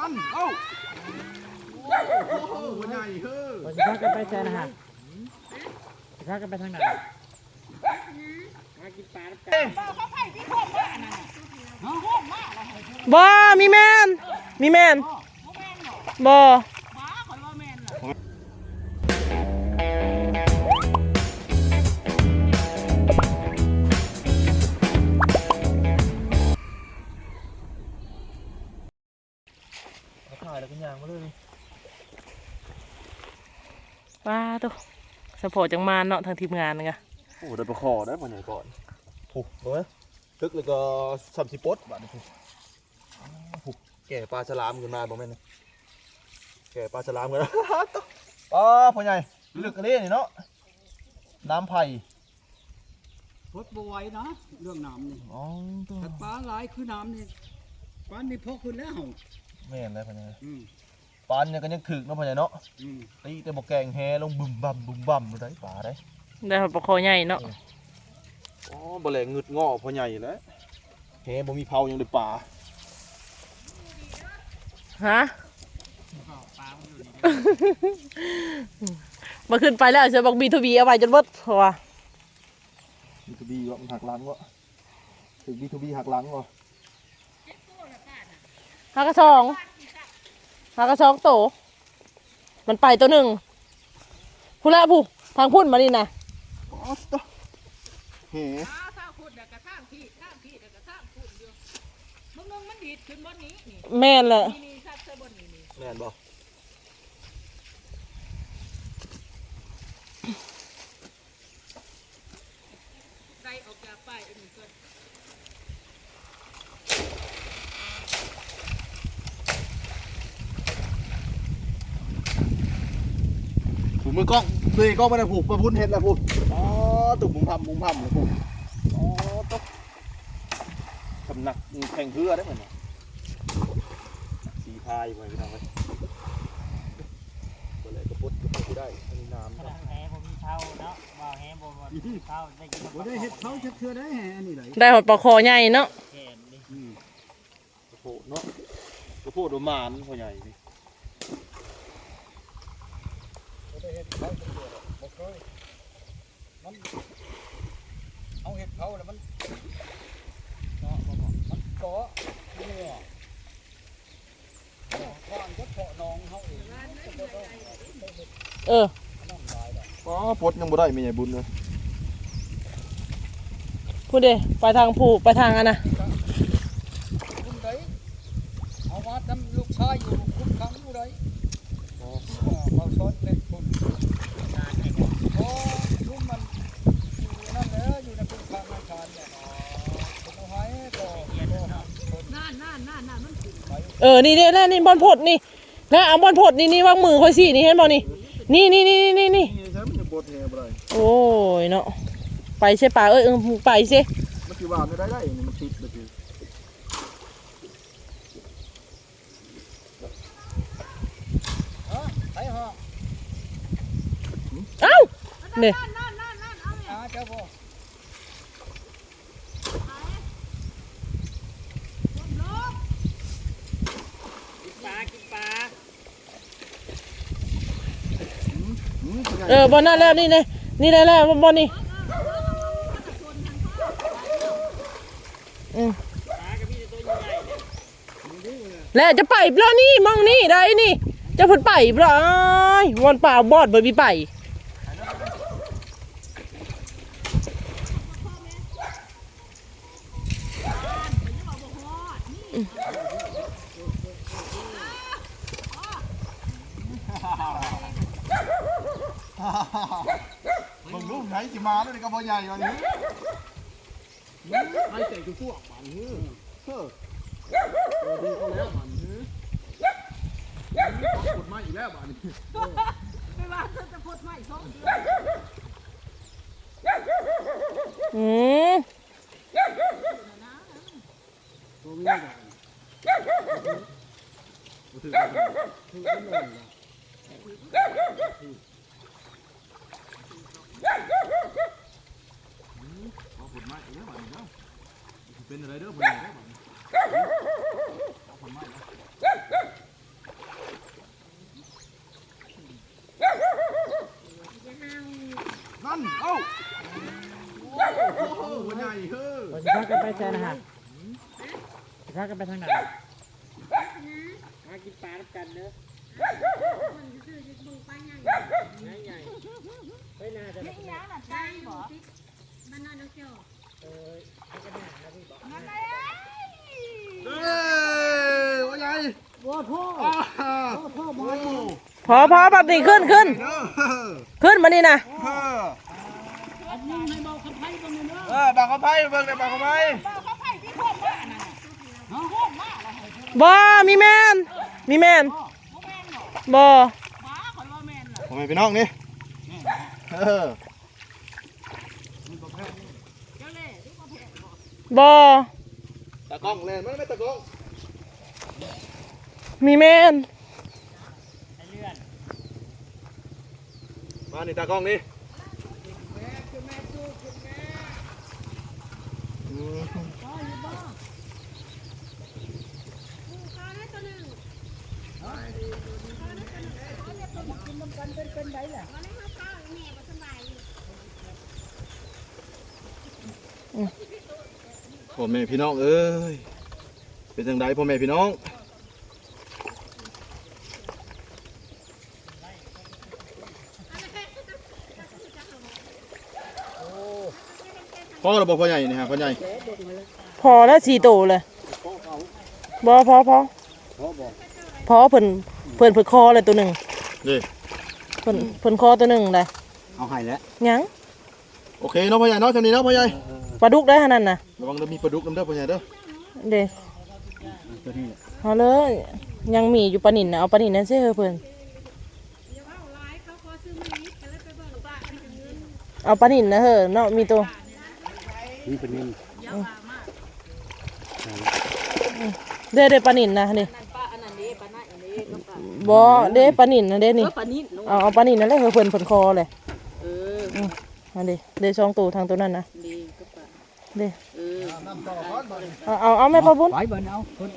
สั้นเอ้าโอ้โหหัวใหญ่เฮ้อเราจะพากันไปแซนะฮะจะพากันไปทางไหนมากินปลาแล้วกันบ่มีแมนมีแมนบ่ สปอร์ตจังมาเนาะทางทีมงานนึงอะโอ้ได้ประคอได้ปัญญาก่อนโอ้โหตึกแล้วก็สัมสิปดบาดนี่โอ้แก่ปลาฉลามขึ้นมาบ่แม่นนะแก่ปลาฉลามกันอ๋อพ่อใหญ่ลึกกระเด้นี่เนาะน้ำไผ่พดบไหวยนะเรื่องน้ำนี่อ๋อตัวแต่ปลาหลายคือน้ำนี่ปลานี่พอขึ้นแล้วแม่นเลยพ่อใหญ่อืม ปานเนี่ยก็ยังถึกเนาะพ่อใหญ่เนาะอืมตีแต่บ่แกงแฮลงบึมบั่มบึมบั่มได้ปลาได้ได้ปลาคอใหญ่เนาะอ๋อบ่แลงึดงอพ่อใหญ่แหล้วแฮบ่มีเผายังได้ปลาฮะมาขึ้นไปแล้วเสือบอกบีทูบีเอาไว้จนเบิดเพราะว่าบีทูบีวะมันหักหลังวะถึงบีทูบีหักหลังวะหากระชอง หากระชองโต มันไปตัวหนึ่งพูดแล้วผู้ทางพุ่นมานี่นะอ๋อตัวแฮถ้าขุดเดี๋ยวกระทั่งพี่ข้างพี่เดี๋ยวกระทั่งขุดอยู่มึงนึงมันดีดขึ้นบนนี้นี่แม่นแหละนี่นี่ชัดเสื้อบนนี้นี่แม่นบ่ไล่ออกจากป้ายอันนี้ก่อน ผูกมือกล้องตัวเองก็ไม่ได้ผูกมาพุ่นเห็ดแล้วผูกอ๋อตุ่มมุงพำมุงพำเลยผูกอ๋อตัวสำนักแข่งเรือได้เหมือนกันสีพายไปพี่น้องเลยตัวไหนก็พุดก็พุดได้อันนี้น้ำขนาดแหผมมีเท้าเนาะบ่แหบ่บ่เท้าได้กินบ่ได้เฮ็ดเท้าจักเทื่อได้แหอันนี้ไหลได้หอดปลาคอใหญ่เนาะแขนนี่กระโปดเนาะกระโปดโดมานพ่อใหญ่นี่ บ่ได้เฮ็ดเท้าจักเทื่อบ่เคยมันเอาเฮ็ดเท้าแล้วมันเนาะบ่บ่มันเกาะเนื้อข้างจะเกาะน้องเฮาเองเอออ๋อปลดยังบ่ได้ไม่ใหญ่บุญเลยพูดเด้ไปทางผู้ไปทางอันน่ะคุณไดเอามาทำลูกชายอยู่คุมขังอยู่ไดอ๋อเขาสอนเป็นคนโอ้ลุงมันอยู่นั่นแหละอยู่ในคุมขังอาคารเนี่ยอ๋อผมเอาให้ก็ก็หาคน นั่นนั่นนั่นนั่นมัน ขึ้นไปเออ นี่นี่นี่บอลผดนี่นะเอาบอลผดนี่นี่วางมือค่อยสินี่เห็นบ่นี่ นี่นี่นี่นี่นี่นี่ใช่มันจะปลดแฮบ่ได้โอ้ยเนาะ ไปใช่ป่าเอ้ยเออไปสิมันสิว่าไม่ได้ได้นี่มันติดเลยคือเออไปเหาะเอ้าเนี่ยนั่นนั่นนั่นนั่นเอาเนี่ยอาเจ้าพ่อ ลบ ปลากินปลา หืมพ่อใหญ่ เออบอลนั่นแล้วนี่เลยนี่ได้แล้วบอลนี่แล้วจะไปเปล่านี่มองนี่ได้นี่ จะพุ่นไปเปล่าอ้ายวันเปล่าบอดบ่มีไป กไหนสิมาแล้วนี่ก็บ่ใหญ่ว่านี้ไอ้แต่คือพวกมันเฮ้อเออดีก็แล้วมันเฮ้อกดไม้อีกแล้วบ้านี้ไม่ว่าจะพูดไม่สองเดือนอืมตัวนี้ใหญ่บ่ถือคือไม่ลยล่ะ ไม้เด้อบัดนี้เด้อเป็นอะไรเด้อบัดนี้เด้อบัดนี้เอาผลไม้เด้อนั่นเอ้าโอ้โหหัวใหญ่เฮ้อ สิพากันไปใส่นะฮะสิพากันไปทางไหนมากินปลารับกันเด้อคนซื้อจะดูป้ายังง่ายๆเฮ้ยน่าจะ ไม่ยังหลับใจบ่มันนอนเอาเจ้า เอ้ยว่าไงโอ้โหอ้าโอ้โหมาพอพอแบบนี้ขึ้นขึ้น เด้อขึ้นมานี่นะเออเบาคำไพ่บ้างเลยเนอะเออบังเขาไพ่เบิ่งได้บังเขาไพ่เขาไปที่โคกมานั่นน่ะโคกมาแล้วให้บอมีแมนมีแมนบ่บ่หมาคนว่าแม่นล่ะผมให้พี่น้องนี่เออ เจ้าเล่ห์ที่บ่แพ้ บ่บอตากล้องเล่นมันไม่ตากล้อง มีแมนมานี่ตากล้องนี่อืมข้าวได้ตัวหนึ่ง พ่อแม่พี่น้องเอ้ยเป็นจังไดพ่อแม่พี่น้องพ่อเราบอกพ่อใหญ่นี่ฮะพ่อใหญ่พอแล้วสี่โตเลยบอพอพอพ่อบอกพอเพิ่นเพิ่นเพิ่นคอเลยตัวหนึ่งนี่เพิ่นเพิ่นคอตัวหนึ่งเลยเอาให้แล้วยังโอเคเนาะพ่อใหญ่เนาะทางนี้เนาะพ่อใหญ่ ปลาดุกได้ขนาดน่ะระวังเดี๋ยวมีปลาดุกน้ำเด้อพ่อใหญ่เด้อเด็กตัวนี้แหละเอาเลยยังมีอยู่ปลานินนะเอาปลานินนั่นสิเฮ้ยเพิ่นเดี๋ยวเอาหลายเขาขอซื้อมานิดก็เลยไปเบิ่งป้าให้ถึงเงินเอาปลานินนะเฮ้ยเนาะมีตัวนี่เป็นนี่เดี๋ยวว่ามาเด้เด้ปลานินนะนี่นั่นป้าอันนั้นนี่ป้านั่นอันนี้ก็ป้าบอเด้ปลานินนะเด้เอนี่อป้านิ่นน้องเอาเอาปลานินนั่นเลยเฮ้ยเพิ่นเพิ่นคอเลยเอออันนี้เด้สองตัวทางตัวนั้นนะดีก็ป้า เด้เออเอาเอาเอาแม่พ่อบุญไปเบิ่นเอาคน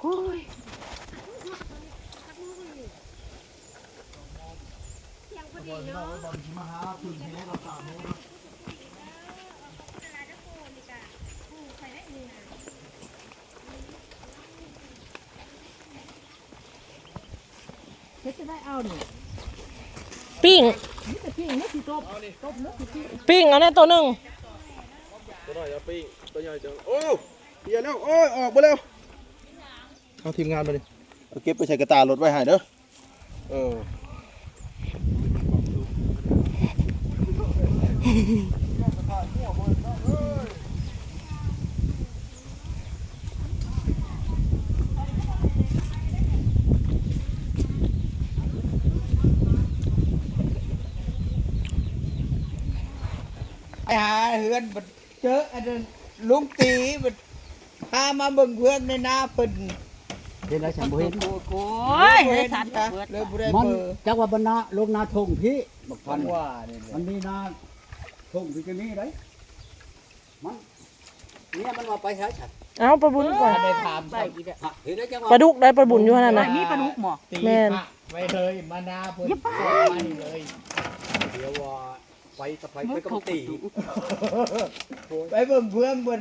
โอ้ยเฮ็ดจะได้เอานี่ปิ้งนี่แต่พี่นี่สิตบตบเนื้อ สิพี่ปิ้งเอาแน่ตัวหนึ่งตัวน้อยจะปิ้งตัวใหญ่จะโอ้เฮียแล้วโอ้ยออกไปแล้วเอาทีมงานมาดิเอาเก็บไปใส่กระตารถไว้ให้เด้อเออ หาเฮือนบัดเจออันนั้นลุงตีบัดพามาเบิ่งเพื่อนในหน้าเพิ่นเห็นแล้วฉันบ่เห็นโอ้ยเฮ็ดสัตว์จ้ะเบิดเลยบ่ได้มันเบอร์จักว่าบรรณาลงนาทงพี่บอกพัพันนว่านี่แหมัละนมีนาทงพี่จะมีไรมันเนี่ยมันว่าไปใช้ฉันเอาปลาบุญก่อนถ้าได้ถามได้กี่เด้อเห็นแล้วจังว่าปลาดุกได้ปลาบุญอยู่ขนาดได้น่ะมีปลาดุกหมอตีแม่นพระไว้เลยมานาเพิ่นมานี่เลยเดี๋ยวว่า ไปตะไคร้ไปกับตีไปเบิ่งเพื่อนเพิ่น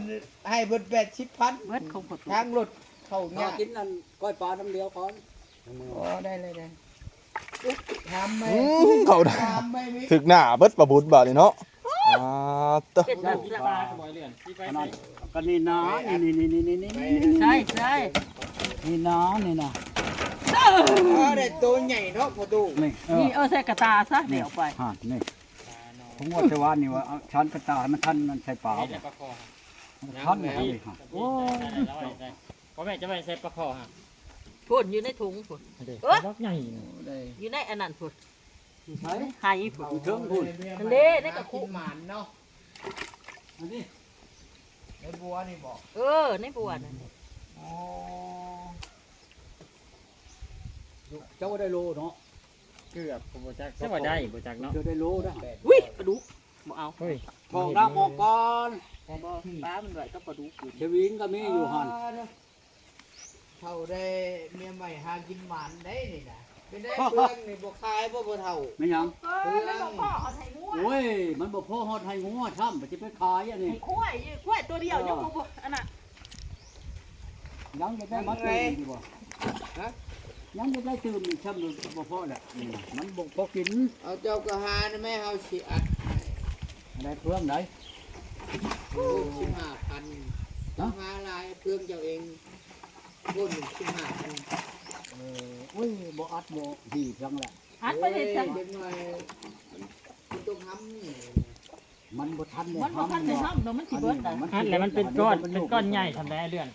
ให้เพิ่น80,000เบิดของประตูทางรถเข้ามาเนี่ยกินนั่นก้อยปลาน้ำเดียวก่อนอ๋อได้เลยได้ทำไหมอืมเขาได้ ทำไหมมิถึกหน้าเบิดปลาบุญบาดนี่เนาะอ่าตะเป็นแบบนี้ละขนาดกันนี่นะนี่นี่นี่นี่นี่นี่ใช่ใช่นี่นะนี่นะอ๋อได้ตัวใหญ่เนาะพ่อตู่นี่เอนี่อเออใส่กระตาซะเดี๋ยวไป ฮะนี่ ผมว่าแต่ว่านี่ว่าเอาชั้นกระตายมันทันมันใส่เปล่าทันเลยฮะโอ้พ่อแม่จะไปใส่ปลาคอฮะพุ่นอยู่ในถุงพุ่นเด็กเอ้ยบักใหญ่ได้อยู่ในอันนั้นพุ่นใช่หายพุ่นเครื่องพุ่นอันนี้ในกระคุกินหมานเนาะอันนี้ในบัวนี่บอกเออในบัวนั่นอ๋อเจ้าได้โลเนาะ เกือบผมบ่จักใช่ว่าได้บ่จักเนาะเจ้าได้โลนะวิปลาดุกบ่เอาเฮ้ยทองน้ำออกก่อนบ่ปลามันไหวก็ปลาดุกอยู่เชวิงก็มีอยู่หันเท่าได้เมียใหม่หากินหมานได้นี่นะเป็นได้เพื่อนนี่บ่คายบ่บ่เท่าไม่หยังเออแล้วบอกพ่อเอาไทยงัวโอ้ยมันบ่พอฮอดไทยงัวช่ำมันจะไปขายอันนี้ไอ้คุ้ยคุ้ยตัวเดียวยังบ่บ่อันน่ะยังจะได้มาตื่นดีบ่ฮะ ยังจะได้ตื่นอีกช่ำมันบ่พอแหละอืมมันบ่พอกินเอาเจ้ากระหานะแม่เฮาสิอัดอะไรเพื่องไหน ลูกสิบห้าพันเอาหาลายเพื่องเจ้าเองพูดหนึ่งสิบห้าพันเออโอ้ยบ่อัดบ่หีบจังแหละอัดไปเฮ็ดจังเด็กน้อยมันต้องทำนี่มันบ่ทันได้มันบ่ทันได้ทำเนาะมันสิเบิดอะอันแล้วมันเป็นก้อน เป็นก้อนใหญ่ทำได้เรื่อง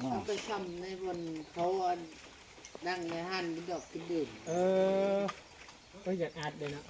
อ่าเอาไปซ้ำในบนเขาอัน นั่งในห้านกินดอกกินดื่มเออก็อยากอัดเลยนะ